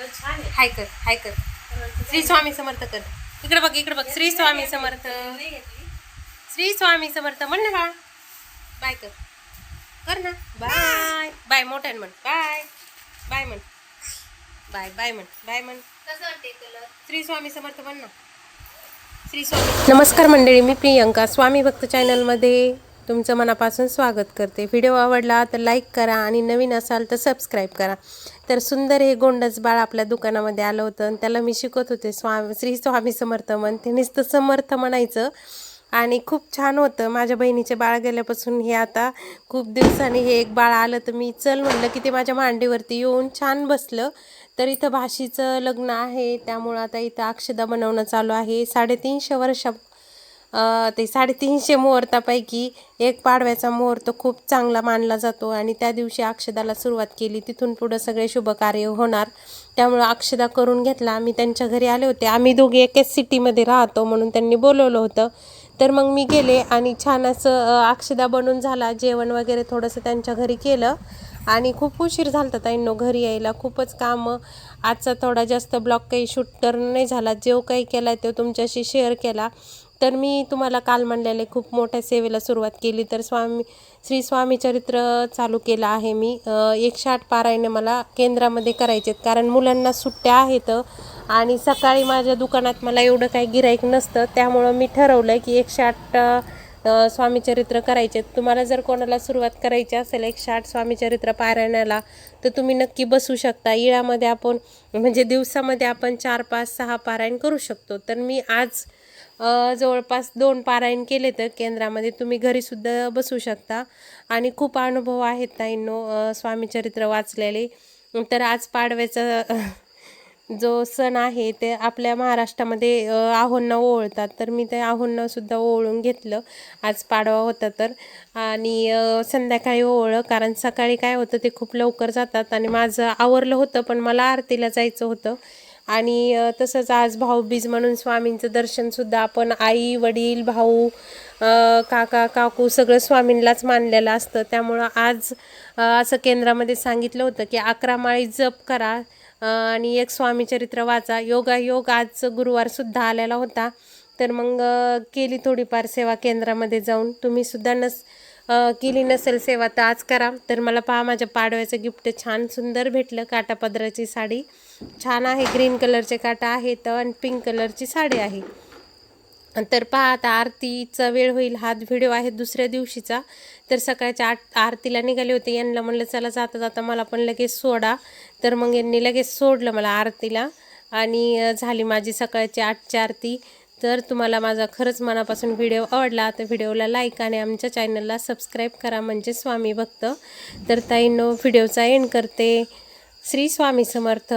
हाय कर हाय कर. श्री स्वामी समर्थ कर. इकडे बघ इकडे बघ. श्री स्वामी समर्थ. श्री स्वामी समर्थ म्हण ना बाळा. बाय कर. कर ना. बाय. बाय मोठ्यान म्हण. बाय. बाय म्हण. बाय बाय म्हण. बाय म्हण. कलर श्री स्वामी समर्थ म्हण ना. श्री स्वामी. नमस्कार मंडळी मी प्रियंका. स्वामी भक्त चॅनलमध्ये तुमचं मनापासून स्वागत करते. व्हिडिओ आवडला तर लाईक करा आणि नवीन असाल तर सबस्क्राईब करा. तर सुंदर हे गोंडस बाळ आपल्या दुकानामध्ये आलं होतं आणि त्याला मी शिकवत होते स्वामी श्री स्वामी समर्थ म्हण ते नुसतं समर्थ म्हणायचं. आणि खूप छान होतं. माझ्या बहिणीचे बाळ गेल्यापासून हे आता खूप दिवसांनी हे एक बाळ आलं तर मी चल म्हणलं की ते माझ्या मांडीवरती येऊन छान बसलं. तर इथं भाशीचं लग्न आहे. त्यामुळं आता इथं अक्षदा बनवणं चालू आहे. साडेतीनशे वर्षा ते साडेतीनशे मुहूर्तापैकी एक पाडव्याचा मुहूर्त खूप चांगला मानला जातो आणि त्या दिवशी अक्षदाला सुरुवात केली. तिथून पुढं सगळे शुभकार्य होणार. त्यामुळं अक्षदा करून घेतला. आम्ही त्यांच्या घरी आले होते. आम्ही दोघे एकाच सिटीमध्ये राहतो म्हणून त्यांनी बोलवलं होतं. तर मग मी गेले आणि छान असं अक्षदा बनून झाला. जेवण वगैरे थोडंसं त्यांच्या घरी केलं. आणि खूप उशीर झाला होता ताईंनो घरी यायला. खूपच कामं आजचा थोडा जास्त ब्लॉग काही शूट तर नाही झाला. जो काही केला तो तुमच्याशी शेअर केला. तर मी तुम्हाला काल म्हणलेले खूप मोठ्या सेवेला सुरुवात केली. तर स्वामी श्री स्वामी चरित्र चालू केलं आहे मी. एकशे आठ पारायणे मला केंद्रामध्ये करायचे आहेत कारण मुलांना सुट्ट्या आहेत आणि सकाळी माझ्या दुकानात मला एवढं काही गिराईक नसतं. त्यामुळं मी ठरवलं की एकशे आठ स्वामीचरित्र करायचे तुम्हाला जर कोणाला सुरुवात करायची असेल एकशे आठ स्वामीचरित्र पारायणाला तर तुम्ही नक्की बसू शकता. इळामध्ये आपण म्हणजे दिवसामध्ये आपण चार पाच सहा पारायण करू शकतो. तर मी आज जवळपास दोन पारायण केले तर केंद्रामध्ये तुम्ही घरीसुद्धा बसू शकता. आणि खूप अनुभव आहेत ताईंनो स्वामीचरित्र वाचलेले. तर आज पाडव्याचा जो सण आहे ते आपल्या महाराष्ट्रामध्ये आहोंना ओवळतात तर मी ते आहोंनासुद्धा ओळून घेतलं. आज पाडवा होता तर. आणि संध्याकाळी ओवळलं कारण सकाळी काय होतं ते खूप लवकर जातात. आणि माझं आवरलं होतं पण मला आरतीला जायचं होतं. आणि तसंच आज भाऊबीज म्हणून स्वामींचं दर्शनसुद्धा आपण आई वडील भाऊ काका काकू सगळं स्वामींनाच मानलेलं असतं. त्यामुळं आज असं केंद्रामध्ये सांगितलं होतं की अकरा माळी जप करा आणि एक स्वामीचरित्र वाचा. योगा योग आज गुरुवारसुद्धा आलेला होता. तर मग केली थोडीफार सेवा केंद्रामध्ये जाऊन. तुम्हीसुद्धा नस केली नसेल सेवा तर आज करा. तर मला पहा माझ्या पाडव्याचं गिफ्ट छान सुंदर भेटलं. काटापदराची साडी छान आहे. ग्रीन कलरचे काटा आहेत आणि पिंक कलरची साडी आहे. तर पहा आता आरतीचा वेळ होईल. हा व्हिडिओ आहे दुसऱ्या दिवशीचा. तर सकाळच्या आठ आरतीला निघाले होते. यांना म्हणलं चला जाता जाता मला पण लगेच सोडा. तर मग यांनी लगेच सोडलं मला आरतीला. आणि झाली माझी सकाळची आठची आरती. तर तुम्हाला माझा खरंच मनापासून व्हिडिओ आवडला तर व्हिडिओला लाईक आणि आमच्या चॅनलला सबस्क्राईब करा म्हणजे स्वामी भक्त. तर ताईंनो व्हिडिओचा एंड करते. श्री स्वामी समर्थ.